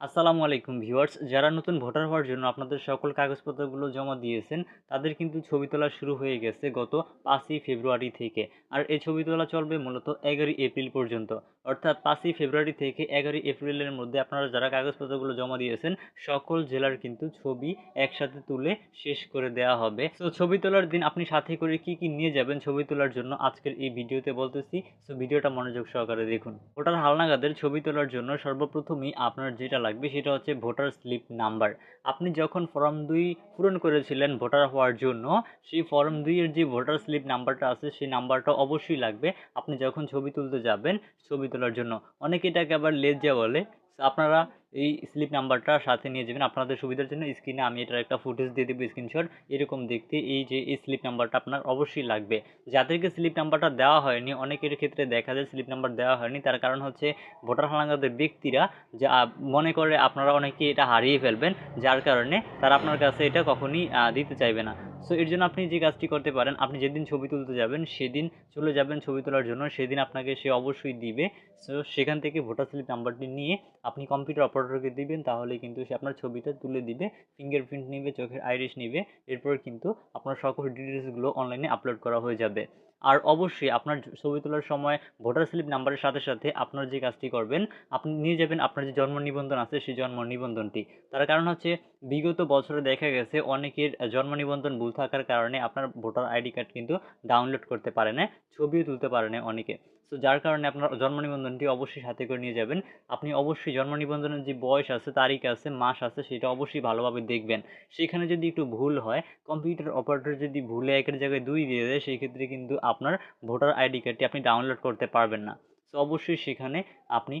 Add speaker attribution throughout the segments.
Speaker 1: আসসালামু আলাইকুম ভিউয়ার্স। যারা নতুন ভোটার হওয়ার জন্য আপনাদের সকল কাগজপত্রগুলো জমা দিয়েছেন, তাদের কিন্তু ছবি তোলা শুরু হয়ে গেছে গত পাঁচই ফেব্রুয়ারি থেকে। আর এই ছবি তোলা চলবে মূলত এগারোই এপ্রিল পর্যন্ত। অর্থাৎ পাঁচই ফেব্রুয়ারি থেকে এগারোই এপ্রিলের মধ্যে আপনারা যারা কাগজপত্রগুলো জমা দিয়েছেন, সকল জেলার কিন্তু ছবি একসাথে তুলে শেষ করে দেওয়া হবে। তো ছবি তোলার দিন আপনি সাথে করে কি কি নিয়ে যাবেন ছবি তোলার জন্য আজকের এই ভিডিওতে বলতেছি। তো ভিডিওটা মনোযোগ সহকারে দেখুন। ভোটার হালনাগাদের ছবি তোলার জন্য সর্বপ্রথমই আপনার যেটা লাগবে সেটা হচ্ছে ভোটার স্লিপ নাম্বার। আপনি যখন ফর্ম দুই পূরণ করেছিলেন ভোটার হওয়ার জন্য, সেই ফর্ম দুইয়ের যে ভোটার স্লিপ নাম্বারটা আছে, সেই নাম্বারটা অবশ্যই লাগবে। আপনি যখন ছবি তুলতে যাবেন ছবি তোলার জন্য, অনেকে এটাকে আবার লেজা বলে আপনারা এই স্লিপ নাম্বারটা সাথে নিয়ে যাবেন। আপনাদের সুবিধার জন্য স্ক্রিনে আমি এটার একটা ফুটেজ দিয়ে দেবো স্ক্রিনশট এরকম দেখতে এই যে এই স্লিপ নাম্বারটা আপনার অবশ্যই লাগবে। যাদেরকে স্লিপ নাম্বারটা দেওয়া হয়নি, অনেকের ক্ষেত্রে দেখা যায় স্লিপ নাম্বার দেওয়া হয়নি। তার কারণ হচ্ছে ভোটার হালাঙ্গাদের ব্যক্তিরা যা মনে করে আপনারা অনেকে এটা হারিয়ে ফেলবেন। যার কারণে তারা আপনার কাছে এটা কখনই দিতে চাইবে না। সো এর জন্য আপনি যে কাজটি করতে পারেন, আপনি যেদিন ছবি তুলতে যাবেন, সেদিন চলে যাবেন ছবি তোলার জন্য। সেদিন আপনাকে সে অবশ্যই দিবে। সো সেখান থেকে ভোটার স্লিপ নাম্বারটি নিয়ে আপনি কম্পিউটার অপারেটরকে দিবেন, তাহলে কিন্তু সে আপনার ছবিটা তুলে দিবে ফিঙ্গারপ্রিন্ট নেবে, চোখের আইরিশ নেবে, এরপর কিন্তু আপনার সকল ডিটেলসগুলো অনলাইনে আপলোড করা হয়ে যাবে। আর অবশ্যই আপনার ছবি তোলার সময় ভোটার স্লিপ নাম্বারের সাথে সাথে আপনার যে কাজটি করবেন, আপনি নিয়ে যাবেন আপনার যে জন্ম নিবন্ধন আছে সেই জন্ম নিবন্ধনটি। তার কারণ হচ্ছে বিগত বছরে দেখা গেছে অনেকের জন্ম নিবন্ধন ভুল থাকার কারণে আপনার ভোটার আইডি কার্ড কিন্তু ডাউনলোড করতে পারে না, ছবিও তুলতে পারে না অনেকে। তো যার কারণে আপনার জন্ম নিবন্ধনটি অবশ্যই সাথে করে নিয়ে যাবেন। আপনি অবশ্যই জন্ম নিবন্ধনের যে বয়স আছে, তারিখ আছে, মাস আছে, সেটা অবশ্যই ভালোভাবে দেখবেন। সেখানে যদি একটু ভুল হয়, কম্পিউটার অপারেটর যদি ভুলে একের জায়গায় দুই দিয়ে দেয় সেই ক্ষেত্রে কিন্তু আপনার ভোটার আইডি কার্ডটি আপনি ডাউনলোড করতে পারবেন না। তো অবশ্যই সেখানে আপনি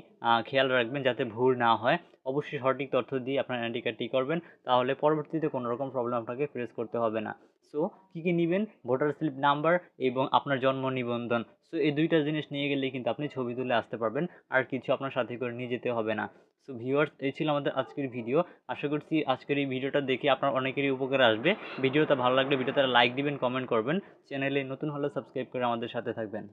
Speaker 1: খেয়াল রাখবেন যাতে ভুল না হয়। অবশ্যই সঠিক তথ্য দিয়ে আপনার আইডি কার্ডটি করবেন। তাহলে পরবর্তীতে কোনো রকম প্রবলেম আপনাকে ফেস করতে হবে না। সো কী কী নেবেন? ভোটার স্লিপ নাম্বার এবং আপনার জন্ম নিবন্ধন। সো এই দুইটা জিনিস নিয়ে গেলে কিন্তু আপনি ছবি তুলে আসতে পারবেন। আর কিছু আপনার সাথে করে নিয়ে যেতে হবে না। সো ভিউয়ার্স এই ছিল আমাদের আজকের ভিডিও আশা করছি আজকের এই ভিডিওটা দেখে আপনার অনেকেরই উপকার আসবে। ভিডিওটা ভালো লাগলে ভিডিওতে লাইক দিবেন কমেন্ট করবেন। চ্যানেলে নতুন হলে সাবস্ক্রাইব করে আমাদের সাথে থাকবেন।